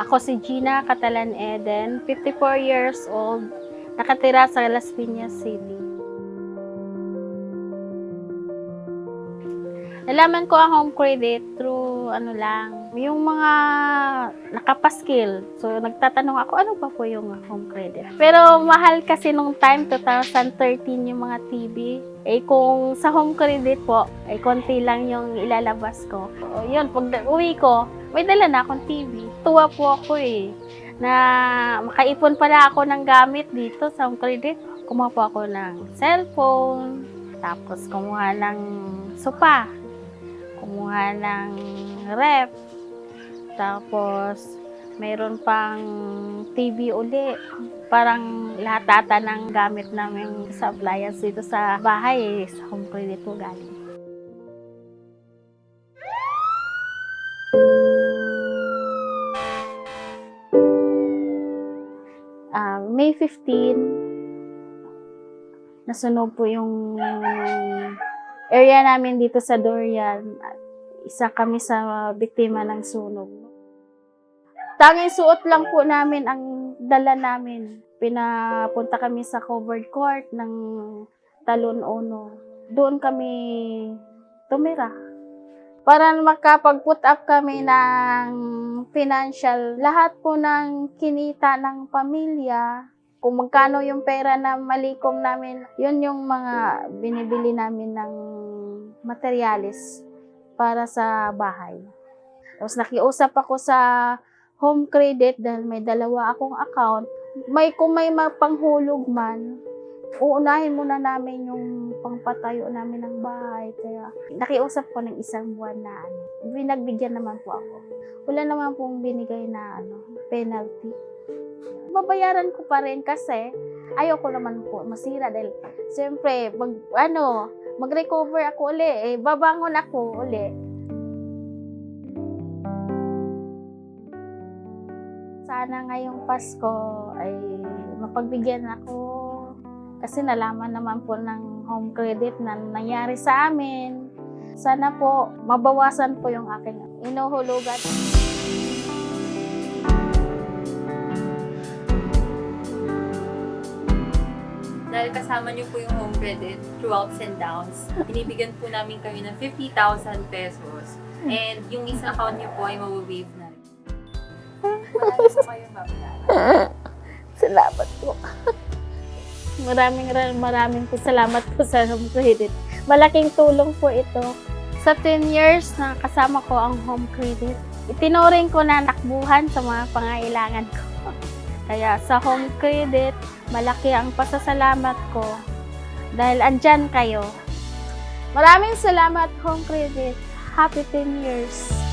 Ako si Gina Catalan Eden, 54 years old, nakatira sa Las Piñas City. Nalaman ko ang home credit through ano lang, yung mga nakapaskil. So nagtatanong ako, ano pa po yung home credit? Pero mahal kasi nung time, 2013 yung mga TV. Eh kung sa home credit po, ay konti lang yung ilalabas ko. O, yun, pag uwi ko, may dala na akong TV. Tuwa po ako eh, na makaipon pala ako ng gamit dito sa home credit. Kumuha po ako ng cellphone, tapos kumuha ng sopa, kumuha ng ref, tapos mayroon pang TV uli. Parang lahat ata ng gamit namin sa appliance dito sa bahay, eh, sa home credit po galing. Ah, May 15, nasunog po yung area namin dito sa Dorian. Isa kami sa biktima ng sunog. Tanging suot lang po namin ang dala namin. Pinapunta kami sa covered court ng Talon Ono. Doon kami tumira. Para makapag-put up kami ng financial, lahat po ng kinita ng pamilya, kung magkano yung pera na malikom namin, yun yung mga binibili namin ng materialis para sa bahay. Tapos nakiusap ako sa home credit dahil may dalawa akong account. May kung may mapanghulog man, uunahin muna namin yung pangpatayo namin ng bahay. Kaya nakiusap ko ng isang buwan na ano. Binagbigyan naman po ako. Wala naman pong binigay na ano, penalty. Babayaran ko pa rin kasi ayoko naman po masira dahil siyempre mag, ano, mag-recover ako uli, eh, babangon ako uli. Sana ngayong Pasko ay mapagbigyan ako kasi nalaman naman po ng home credit na nangyari sa amin. Sana po mabawasan po yung aking inuhulugan. Dahil kasama niyo po yung home credit through ups and downs, binibigyan po namin kayo ng 50,000 pesos. And yung isang account niyo po ay mawawave na. Wala na po kayo babayaran. Salamat po. Maraming maraming po salamat po sa home credit. Malaking tulong po ito. Sa 10 years na kasama ko ang home credit, itinuring ko na nakbuhan sa mga pangailangan ko. Kaya sa home credit, malaki ang pasasalamat ko dahil andyan kayo. Maraming salamat home credit. Happy 10 years.